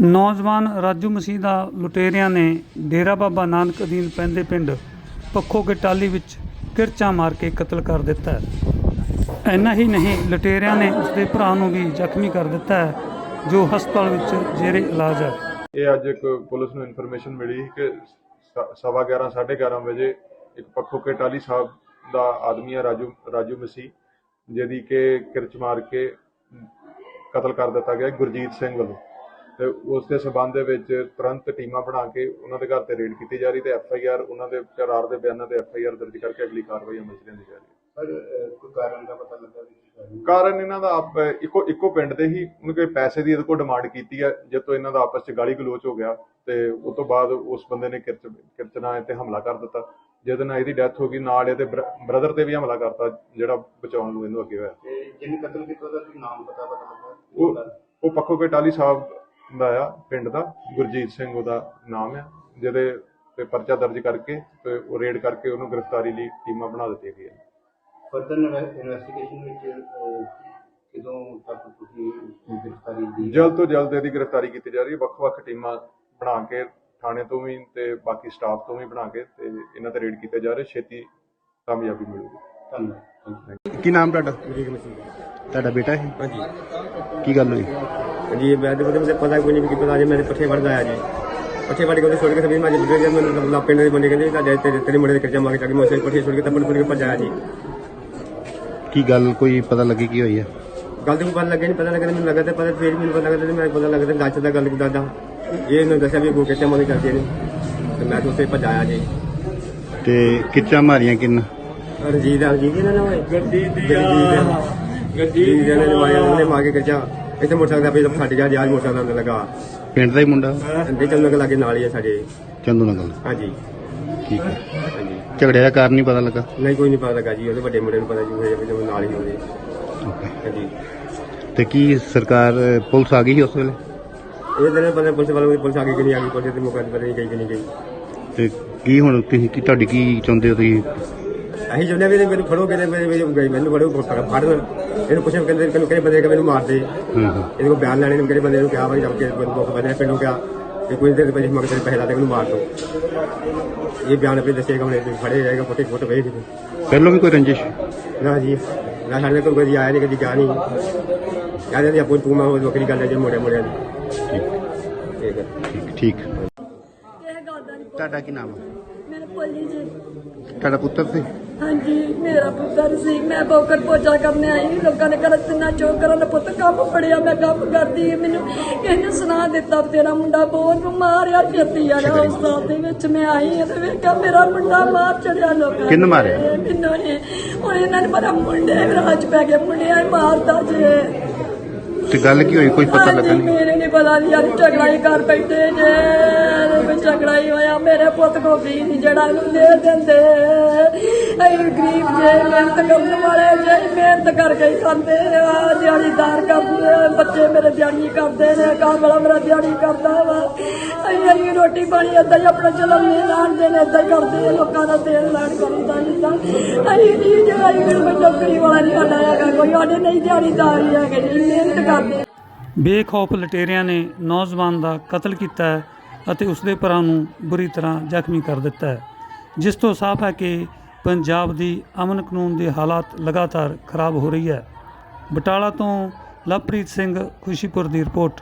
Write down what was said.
ਨੌਜਵਾਨ ਰਾਜੂ ਮਸੀਹ ਦਾ ਲੁਟੇਰਿਆਂ ਨੇ ਡੇਰਾ ਬਾਬਾ ਨਾਨਕ ਅਧੀਨ ਪੈਂਦੇ ਪਿੰਡ ਪੱਖੋ ਕੇ ਟਾਲੀ ਵਿੱਚ ਕਿਰਚਾ ਮਾਰ ਕੇ ਕਤਲ ਕਰ ਦਿੱਤਾ ਹੈ। ਇੰਨਾ ਹੀ ਨਹੀਂ, ਲੁਟੇਰਿਆਂ ਨੇ ਉਸਦੇ ਭਰਾ ਨੂੰ ਵੀ ਜ਼ਖਮੀ ਕਰ ਦਿੱਤਾ ਹੈ, ਜੋ ਹਸਪਤਾਲ ਵਿੱਚ ਜੇਰੇ ਇਲਾਜ ਹੈ। ਇਹ ਅੱਜ ਇੱਕ ਪੁਲਿਸ ਨੂੰ ਇਨਫੋਰਮੇਸ਼ਨ ਮਿਲੀ ਕਿ ਸ- ਸਵਾ 11 11:30 ਵਜੇ ਇੱਕ ਪੱਖੋ ਕੇ ਟਾਲੀ ਸਾਹਿਬ ਦਾ ਆਦਮੀ ਹੈ ਰਾਜੂ ਰਾਜੂ ਮਸੀਹ, ਜਿਹਦੀ ਕਿ ਕਿਰਚ ਮਾਰ ਕੇ ਕਤਲ ਕਰ ਦਿੱਤਾ ਗਿਆ ਗੁਰਜੀਤ ਸਿੰਘ ਵੱਲੋਂ। ਤੇ ਉਸ ਦੇ ਸਬੰਧ ਦੇ ਵਿੱਚ ਤੁਰੰਤ ਟੀਮਾਂ ਬਣਾ ਕੇ ਉਹਨਾਂ ਦੇ ਘਰ ਤੇ ਰੇਡ ਕੀਤੀ ਜਾ ਰਹੀ ਤੇ ਐਫ ਆਈ ਆਰ ਉਹਨਾਂ ਦੇ ਕਰਾਰ ਦੇ ਬਿਆਨਾਂ ਤੇ ਐਫ ਆਈ ਆਰ ਦਰਜ ਕਰਕੇ ਅਗਲੀ ਕਾਰਵਾਈ ਅਮਲ ਚ ਲਿਆਂਦੀ ਜਾ ਰਹੀ ਹੈ। ਕੋਈ ਕਾਰਨ ਦਾ ਪਤਾ ਲੱਗਾ ਵੀ ਕੀ ਕਾਰਨ? ਕਾਰਨ ਇਹਨਾਂ ਦਾ ਆਪ ਇੱਕੋ ਇੱਕੋ ਪਿੰਡ ਦੇ ਹੀ ਉਹਨੇ ਕੋਈ ਪੈਸੇ ਦੀ ਇਹਦੇ ਕੋਲ ਡਿਮਾਂਡ ਕੀਤੀ ਹੈ ਜਦ ਤੋਂ ਇਹਨਾਂ ਦਾ ਆਪਸ ਚ ਗਾਲੀ ਗਲੋਚ ਹੋ ਗਿਆ ਤੇ ਉਸ ਤੋਂ ਬਾਅਦ ਉਸ ਬੰਦੇ ਨੇ ਕਿਰਚ ਕਿਰਚਨਾ ਤੇ ਹਮਲਾ ਕਰ ਦਿੱਤਾ। ਜਿਹਦੇ ਨਾਲ ਇਹਦੀ ਡੈਥ ਹੋ ਗਈ ਨਾਲ ਇਹਦੇ ਬ੍ਰਦਰ ਤੇ ਵੀ ਹਮਲਾ ਕਰਤਾ ਜਿਹੜਾ ਬਚਾਉਣ ਨੂੰ ਇਹਨੂੰ ਅੱਗੇ ਹੋਇਆ। ਤੇ ਕਤਲ ਕੀਤਾ ਉਹਦਾ ਕੀ ਨਾਮ ਪਤਾ ਪਤਾ ਲੱਗਾ? ਉਹ ਉਹ ਪੱਖੋ ਕੇ ਟਾਲੀ ਸਾਹਿਬ ਦਾ ਆ ਪਿੰਡ ਦਾ ਗੁਰਜੀਤ ਸਿੰਘ ਉਹਦਾ ਨਾਮ ਆ ਜਿਹਦੇ ਤੇ ਪਰਚਾ ਦਰਜ ਕਰਕੇ ਤੇ ਉਹ ਰੇਡ ਕਰਕੇ ਉਹਨੂੰ ਗ੍ਰਿਫਤਾਰੀ ਲਈ ਟੀਮਾਂ ਬਣਾ ਦਿੱਤੀਆਂ ਗਈਆਂ। ਫਰਦਰ ਇਨਵੈਸਟੀਗੇਸ਼ਨ ਵਿੱਚ ਕਦੋਂ ਤੱਕ ਤੁਸੀਂ ਗ੍ਰਿਫਤਾਰੀ ਦੀ ਜਲਦ ਤੋਂ ਜਲਦ ਇਹਦੀ ਗ੍ਰਿਫਤਾਰੀ ਕੀਤੀ ਜਾ ਰਹੀ ਹੈ। ਵੱਖ-ਵੱਖ ਟੀਮਾਂ ਬਣਾ ਕੇ ਥਾਣੇ ਤੋਂ ਵੀ ਤੇ ਬਾਕੀ ਸਟਾਫ ਤੋਂ ਵੀ ਬਣਾ ਕੇ ਤੇ ਇਹਨਾਂ ਤੇ ਰੇਡ ਕੀਤੇ ਜਾ ਰਹੇ। ਛੇਤੀ ਕਾਮਯਾਬੀ ਮਿਲੂਗੀ। ਧੰਨਵਾਦ। ਕੀ ਨਾਮ ਤੁਹਾਡਾ? ਤੁਹਾਡਾ ਬੇਟਾ ਹੈ? ਹਾਂਜੀ। ਕੀ ਗੱਲ ਹੋਈ? ਜੀ ਮੈਂ ਤੇ ਮੁझे ਪਤਾ ਕੋਈ ਨਹੀਂ ਕਿ ਪਤਾ ਜੇ ਮੇਰੇ ਪੱਠੇ ਵੜਦਾ ਆਇਆ ਜੀ। ਪੱਠੇ ਵੜ ਕੇ ਉਹਦੇ ਛੋੜ ਕੇ ਸਭੀ ਮੈਂ ਜਿੱਦ ਗਿਆ ਮੈਨੂੰ ਲਾ ਪਿੰਡ ਦੇ ਬੰਦੇ ਕਹਿੰਦੇ ਤਾਂ ਤੇਰੇ ਤੇਰੇ ਮੁੰਡੇ ਦੇ ਕੱਚਾ ਮਾਰ ਕੇ ਚੱਕ ਮੈਂ ਉਸੇ ਪੱਠੇ ਛੋੜ ਕੇ ਤੱਪੜ ਫੁੜ ਕੇ ਭੱਜਾਇਆ ਜੀ। ਕੀ ਗੱਲ ਕੋਈ ਪਤਾ ਲੱਗੀ ਕੀ ਹੋਈ ਹੈ ਗੱਲ ਤੇ ਪਤਾ ਲੱਗਿਆ ਨਹੀਂ ਪਤਾ ਲੱਗਾ ਮੈਨੂੰ ਲੱਗਾ ਤੇ ਪਤਾ ਫੇਰ ਮੈਨੂੰ ਪਤਾ ਲੱਗਾ ਤੇ ਮੈਂ ਪਤਾ ਲੱਗਾ ਤੇ ਗੱਚ ਦਾ ਗੱਲ ਕਿਦਾਂ ਦਾ। ਇਹ ਇਹਨੂੰ ਦੱਸਿਆ ਵੀ ਉਹ ਕੱਚਾ ਮਾਰ ਕੇ ਕਰਦੇ ਨੇ। ਤੇ ਮੈਂ ਤਾਂ ਉਸੇ ਭੱਜਾਇਆ ਜੀ। ਤੇ ਕਿੱਚਾ ਮਾਰੀਆਂ ਕਿੰਨ? ਰਣਜੀਤ ਰਣਜੀਤ ਇਹਨਾਂ ਨੇ ਓਏ ਗੱਡੀ ਦੀ ਗੱਡੀ ਦੀ ਜਿਹਨੇ ਮਾਰਿਆ ਉਹਨੇ ਮਾਰ ਕੇ ਕੱਚਾ ਇੱਥੇ ਮੋਟਰਸਾਈਕਲ ਦਾ ਫਟ ਗਿਆ ਜੀ ਅੱਜ ਮੋਟਰਸਾਈਕਲ ਦਾ ਲੱਗਾ। ਪਿੰਡ ਦਾ ਹੀ ਮੁੰਡਾ? ਅੰਦੇ ਚੱਲਣ ਲੱਗੇ ਨਾਲ ਹੀ ਆ ਸਾਡੇ। ਚੰਦੂ ਨਗਲ ਹਾਂਜੀ। ਠੀਕ ਹੈ। ਹਾਂਜੀ। ਝਗੜੇ ਦਾ ਕਾਰਨ ਨਹੀਂ ਪਤਾ ਲੱਗਾ? ਨਹੀਂ ਕੋਈ ਨਹੀਂ ਪਤਾ ਲੱਗਾ ਜੀ ਉਹਦੇ ਵੱਡੇ ਮੁੰਡੇ ਨੂੰ ਪਤਾ ਜੀ ਹੋਇਆ ਵੀ ਜਦੋਂ ਨਾਲ ਹੀ ਹੋਵੇ Okay. ਹਾਂਜੀ। ਤੇ ਕੀ ਸਰਕਾਰ ਪੁਲਿਸ ਆ ਗਈ ਸੀ ਉਸ ਵੇਲੇ? ਇਹ ਦਿਨ ਪਤਾ ਪੁਲਿਸ ਵਾਲੇ ਪੁਲਿਸ ਆ ਗਈ ਕਿ ਨਹੀਂ ਆ ਗਈ ਪੁਲਿਸ ਤੇ ਮੌਕਾ ਤੇ ਪਤਾ ਨਹੀਂ ਗਈ ਕਿ ਨਹੀਂ ਗਈ। ਤੇ ਕੀ ਹੁਣ ਤੁਸੀਂ ਕੀ ਤੁਹਾਡੀ ਕੀ ਚਾਹੁੰਦੇ ਹੋ ਤੁਸੀਂ? ਅਸੀਂ ਚਾਹੁੰਦੇ ਵੀ ਇਹਨੂੰ ਮੈਨੂੰ ਫੜੋ ਕਹਿੰਦੇ ਮੇਰੇ ਮੇਰੇ ਗਈ ਮੈਨੂੰ ਫੜੋ ਫੜ ਫੜਨ। ਇਹਨੂੰ ਪੁੱਛਿਆ ਕਹਿੰਦੇ ਕਿਹਨੂੰ ਕਿਹੜੇ ਬੰਦੇ ਕਿ ਮੈਨੂੰ ਮਾਰ ਦੇ ਹਾਂ ਹਾਂ। ਇਹਦੇ ਕੋਲ ਬਿਆਨ ਲੈਣੇ ਨੂੰ ਕਿਹੜੇ ਬੰਦੇ ਨੂੰ ਕਿਹਾ ਭਾਈ ਜਦ ਕੇ ਬੰਦੇ ਕੋਲ ਬੰਦੇ ਪਿੰਡੋਂ ਕਿਹਾ ਕਿ ਕੋਈ ਦੇਰ ਪਹਿਲੇ ਮਗਰ ਤੇਰੇ ਪੈਸੇ ਲਾ ਦੇ ਮੈਨੂੰ ਮਾਰ ਦੋ ਇਹ ਬਿਆਨ ਆਪਣੇ ਦੱਸੇਗਾ ਹੁਣ ਇਹ ਫੜੇ ਜਾਏਗਾ ਫੋਟੇ ਫੋਟੋ ਵੇਚ ਦੇ ਪਹਿਲਾਂ ਵੀ ਕੋਈ ਰੰਜਿਸ਼? ਨਾ ਜੀ ਨਾ ਸਾਡੇ ਕੋਲ ਕੋਈ ਆਇਆ ਨਹੀਂ ਕਦੀ ਗਿਆ ਨਹੀਂ ਕਹਿੰਦੇ ਜੀ ਆਪੋ ਤੂੰ ਮੈਂ ਉਹ ਵੱਖਰੀ ਗੱਲ ਹੈ ਜੇ ਮੋੜੇ ਮੋੜਿਆਂ ਦੀ ਠੀਕ। ਠੀਕ ਠੀਕ ਇਹ ਦਾ ਤੁਹਾਡਾ ਕੀ ਨਾਮ ਹੈ ਭੋਲੀ ਜੀ। ਤੁਹਾਡਾ ਪੁੱਤਰ ਸੀ? ਹਾਂਜੀ ਮੇਰਾ ਪੁੱਤਰ ਸੀ। ਮੈਂ ਬੋਕਰ ਪੋਚਾ ਕਰਨ ਆਈ ਲੋਕਾਂ ਨੇ ਕਰ ਤਿੰਨਾ ਚੋਕ ਕਰਨ ਪੁੱਤ ਕੰਮ ਫੜਿਆ। ਮੈਂ ਕੰਮ ਕਰਦੀ ਮੈਨੂੰ ਇਹਨੇ ਸੁਣਾ ਦਿੱਤਾ ਤੇਰਾ ਮੁੰਡਾ ਬਹੁਤ ਮਾਰਿਆ ਛੇਤੀ ਆ ਰਿਹਾ ਹਸਪਤਾਲ ਦੇ ਵਿੱਚ ਮੈਂ ਆਈ ਤੇ ਵੇਖਿਆ ਮੇਰਾ ਮੁੰਡਾ ਮਾਰ ਚੜਿਆ ਲੋਕਾਂ ਨੇ। ਕਿਹਨੂੰ ਮਾਰਿਆ? ਮੈਨੂੰ ਨੇ ਹੁਣ ਇਹਨਾਂ ਨੇ ਪਤਾ ਮੁੰਡੇ ਰਾਜ ਪੈ ਗਏ ਮੁੰਡਿਆਂ ਮਾਰਦਾ ਜੇ। ਤੇ ਗੱਲ ਕੀ ਹੋਈ? ਕੋਈ ਪਤਾ ਲੱਗਾ ਨਹੀਂ ਮੇਰੇ ਨਹੀਂ ਪਤਾ ਨਹੀਂ ਯਾਰ ਝਗੜਾਈ ਕਰ ਬੈਠੇ ਜੇ ਕੋਈ ਝਗੜਾ ਹੀ ਹੋਇਆ। ਮੇਰੇ ਪੁੱਤ ਕੋ ਵੀ ਨਹੀਂ ਜਿਹੜਾ ਇਹਨੂੰ ਦੇ ਦਿੰਦੇ। ਅਸੀਂ ਗਰੀਬ ਜੇ, ਮਿਹਨਤ ਕਰਨ ਵਾਲੇ ਜੇ, ਮਿਹਨਤ ਕਰਕੇ ਖਾਂਦੇ ਆ। ਦਿਹਾੜੀਦਾਰ ਕਰਦੇ ਬੱਚੇ ਮੇਰੇ ਦਿਹਾੜੀ ਕਰਦੇ ਨੇ। ਘਰ ਵਾਲਾ ਮੇਰਾ ਦਿਹਾੜੀ ਕਰਦਾ ਵਾ। ਅਸੀਂ ਅਸੀਂ ਰੋਟੀ ਪਾਣੀ ਏਦਾਂ ਹੀ ਆਪਣਾ ਚਲਾਉਂਦੇ ਲਾਣਦੇ ਨੇ, ਏਦਾਂ ਹੀ ਕਰਦੇ ਲੋਕਾਂ ਦਾ ਤੇਲ ਲਾਣ ਕਰੀਦਾ ਜਿੱਦਾਂ ਅਸੀਂ ਨਹੀਂ ਜੇ ਅਸੀਂ ਕੋਈ ਨੌਕਰੀ ਵਾਲਾ ਨਹੀਂ ਸਾਡਾ ਹੈਗਾ, ਕੋਈ ਸਾਡੇ ਨਹੀਂ ਦਿਹਾੜੀਦਾਰ ਹੀ ਹੈਗੇ ਜੀ ਮਿਹਨਤ ਕਰਦੇ ਬੇਖੌਫ ਲਟੇਰਿਆਂ ਨੇ ਨੌਜਵਾਨ ਦਾ ਕਤਲ ਕੀਤਾ ਹੈ ਅਤੇ ਉਸਦੇ ਭਰਾ ਨੂੰ ਬੁਰੀ ਤਰ੍ਹਾਂ ਜ਼ਖਮੀ ਕਰ ਦਿੱਤਾ ਹੈ, ਜਿਸ ਤੋਂ ਸਾਫ਼ ਹੈ ਕਿ ਪੰਜਾਬ ਦੀ ਅਮਨ ਕਾਨੂੰਨ ਦੇ ਹਾਲਾਤ ਲਗਾਤਾਰ ਖਰਾਬ ਹੋ ਰਹੀ ਹੈ। ਬਟਾਲਾ ਤੋਂ ਲਵਪ੍ਰੀਤ ਸਿੰਘ ਖੁਸ਼ੀਪੁਰ ਦੀ ਰਿਪੋਰਟ।